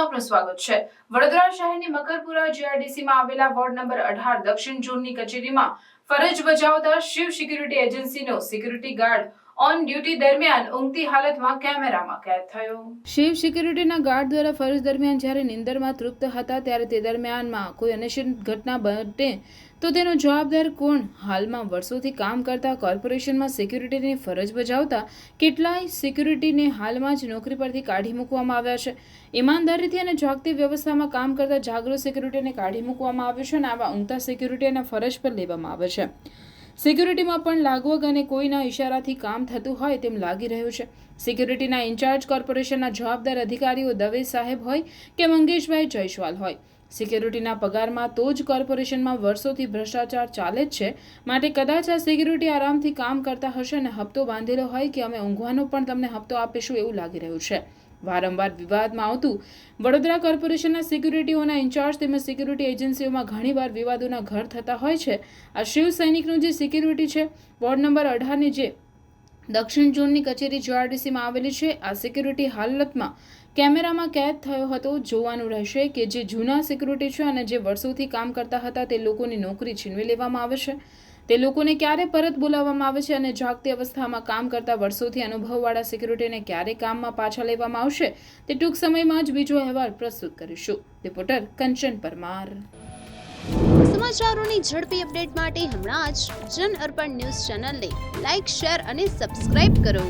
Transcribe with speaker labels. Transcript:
Speaker 1: આપનું સ્વાગત છે. વડોદરા શહેરની મકરપુરા જીઆરડીસીમાં આવેલા વોર્ડ નંબર અઢાર દક્ષિણ ઝોનની કચેરીમાં ફરજ બજાવતા શિવ સિક્યુરિટી એજન્સીનો સિક્યુરિટી ગાર્ડ ઓન ડ્યુટી દરમિયાન ઊંઘતી હાલતમાં કેમેરામાં કેદ થયો. શિવ સિક્યુરિટીના ગાર્ડ દ્વારા ફરજ દરમિયાન જ્યારે નિંદરમાં તૃપ્ત હતા ત્યારે તે દરમિયાનમાં કોઈ અનિશ્ચિત ઘટના બને તો તેનો જવાબદાર કોણ? હાલમાં વર્ષોથી કામ કરતા કોર્પોરેશનમાં સિક્યુરિટીની ફરજ બજાવતા કેટલાય સિક્યુરિટીને હાલમાં જ નોકરી પરથી કાઢી મૂકવામાં આવ્યા છે. ઈમાનદારીથી અને જાગતી વ્યવસ્થામાં કામ કરતા જાગૃત સિક્યુરિટીને કાઢી મૂકવામાં આવ્યું છે અને આવા ઊંઘતા સિક્યુરિટીને ફરજ પર લેવામાં આવે છે. સિક્યુરિટીમાં પણ લાગવગ અને કોઈના ઇશારાથી કામ થતું હોય તેમ લાગી રહ્યું છે. સિક્યુરિટીના ઇન્ચાર્જ કોર્પોરેશનના જવાબદાર અધિકારીઓ દવે સાહેબ હોય કે મંગેશભાઈ જયસ્વાલ હોય. સિક્યુરિટીના પગારમાં તો જ કોર્પોરેશનમાં વર્ષોથી ભ્રષ્ટાચાર ચાલે જ છે. માટે કદાચ આ સિક્યુરિટી આરામથી કામ કરતા હશે અને હપ્તો બાંધેલો હોય કે અમે ઊંઘવાનો પણ તમને હપ્તો આપીશું એવું લાગી રહ્યું છે. વારંવાર વિવાદમાં આવતું. વડોદરા કોર્પોરેશનના સિક્યુરિટીઓના ઇન્ચાર્જ તેમજ સિક્યુરિટી એજન્સીઓમાં ઘણીવાર વિવાદોના ઘર થતા હોય છે. આ શિવ સૈનિકનું જે સિક્યુરિટી છે, વોર્ડ નંબર અઢારની જે દક્ષિણ ઝોનની કચેરી જીઆરડીસીમાં આવેલી છે, આ સિક્યુરિટી હાલતમાં કેમેરામાં કેદ થયો હતો. જોવાનું રહેશે કે જે જૂના સિક્યુરિટી છે અને જે વર્ષોથી કામ કરતા હતા તે લોકોની નોકરી છીનવી લેવામાં આવે છે. તે લોકોને ક્યારે પરત બોલાવવામાં આવે છે અને જાગતી અવસ્થામાં કામ કરતા વર્ષોથી અનુભવવાળા સિક્યુરિટીને ક્યારે કામમાં પાછા લેવામાં આવશે, તે ટૂંક સમયમાં જ બીજો અહેવાલ પ્રસ્તુત કરીશું. રિપોર્ટર કંચન પરમાર.
Speaker 2: સમાચારોની ઝડપી અપડેટ માટે હમણાં જ જન અર્પણ ન્યૂઝ ચેનલને લાઇક શેર અને સબસ્ક્રાઇબ કરો.